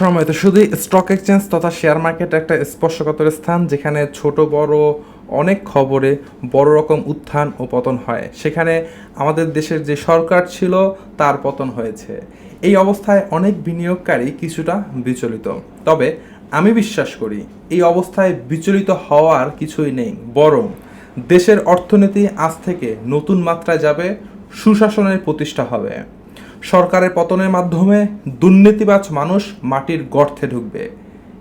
সময়ত শুধু stock exchange তথা শেয়ার মার্কেট একটা স্পর্শকাতর স্থান যেখানে ছোট, বড়, অনেক খবরে বড় রকম উত্থান ও পতন হয়। সেখানে আমাদের দেশের যে সরকার ছিল, তার পতন হয়েছে। এই অবস্থায় অনেক বিনিয়োগকারী কিছুটা বিচলিত। তবে আমি বিশ্বাস করি, এই অবস্থায় বিচলিত হওয়ার কিছুই নেই, বরং দেশের অর্থনীতি আজ থেকে নতুন মাত্রায় যাবে, সুশাসনের প্রতিষ্ঠা হবে। সরকারের পতনের মাধ্যমে দুর্নীতিবাজ মানুষ মাটির গর্তে ঢুকবে।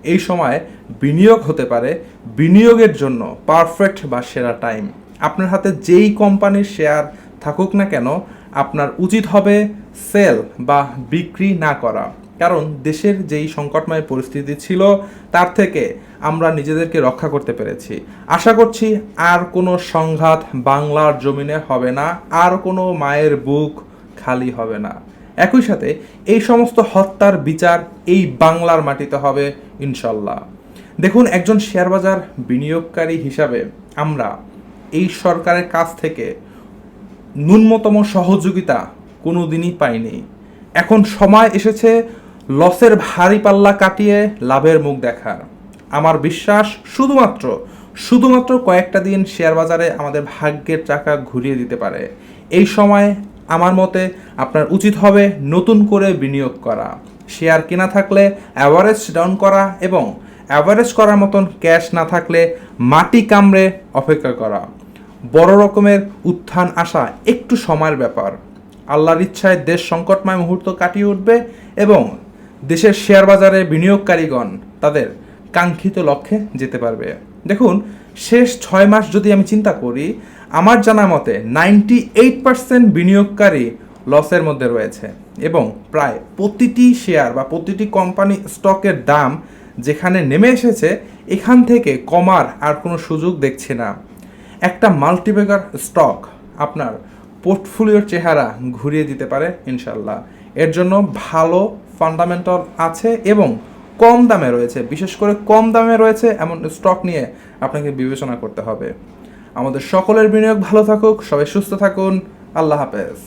এই সময় বিনিয়োগ হতে পারে, বিনিয়োগের জন্য পারফেক্ট বা সেরা টাইম আপনার হাতে যেই কোম্পানির শেয়ার থাকুক না কেন, আপনার উচিত হবে সেল বা বিক্রি না করা। কারণ দেশের যেই সংকটময় পরিস্থিতি ছিল, তার থেকে আমরা নিজেদেরকে রক্ষা করতে পেরেছি। আশা করছি আর কোনো সংঘাত বাংলার জমিনে হবে না, আর কোনো মায়ের বুক খালি হবে না। একই সাথে এই সমস্ত হত্যার বিচার এই বাংলার মাটিতে হবে ইনশাল্লাহ। দেখুন, একজন শেয়ার বাজার বিনিয়োগকারী হিসাবে আমরা এই সরকারের কাছ থেকে ন্যূনতম সহযোগিতা কোনো দিনই পাইনি। এখন সময় এসেছে লসের ভারী পাল্লা কাটিয়ে লাভের মুখ দেখার। আমার বিশ্বাস, শুধুমাত্র শুধুমাত্র কয়েকটা দিন শেয়ার বাজারে আমাদের ভাগ্যের চাকা ঘুরিয়ে দিতে পারে। এই সময় আমার মতে আপনার উচিত হবে নতুন করে বিনিয়োগ করা। শেয়ার কেনা থাকলে অ্যাভারেজ ডাউন করা এবং অ্যাভারেজ করার মতন ক্যাশ না থাকলে মাটি কামড়ে অপেক্ষা করা। বড় রকমের উত্থান আসা একটু সময়ের ব্যাপার। আল্লাহর ইচ্ছায় দেশ সংকটময় মুহূর্ত কাটিয়ে উঠবে এবং দেশের শেয়ার বাজারে বিনিয়োগকারীগণ তাদের কাঙ্ক্ষিত লক্ষ্যে যেতে পারবে। দেখুন, শেষ ছয় মাস যদি আমি চিন্তা করি আমার জানা মতে নাইনটি এইট পার্সেন্ট বিনিয়োগকারী লসের মধ্যে রয়েছে এবং প্রায় প্রতিটি শেয়ার বা প্রতিটি কোম্পানি স্টকের দাম যেখানে নেমে এসেছে এখান থেকে কমার আর কোনো সুযোগ দেখছি না। একটা মাল্টিবেগার স্টক আপনার পোর্টফোলিওর চেহারা ঘুরিয়ে দিতে পারে ইনশাল্লাহ এর জন্য ভালো ফান্ডামেন্টাল আছে এবং কম দামে রয়েছে। বিশেষ করে কম দামে রয়েছে এমন স্টক নিয়ে আপনাকে বিবেচনা করতে হবে। আমাদের সকলের বিনিয়োগ ভালো থাকুক সবাই সুস্থ থাকুন আল্লাহ হাফেজ।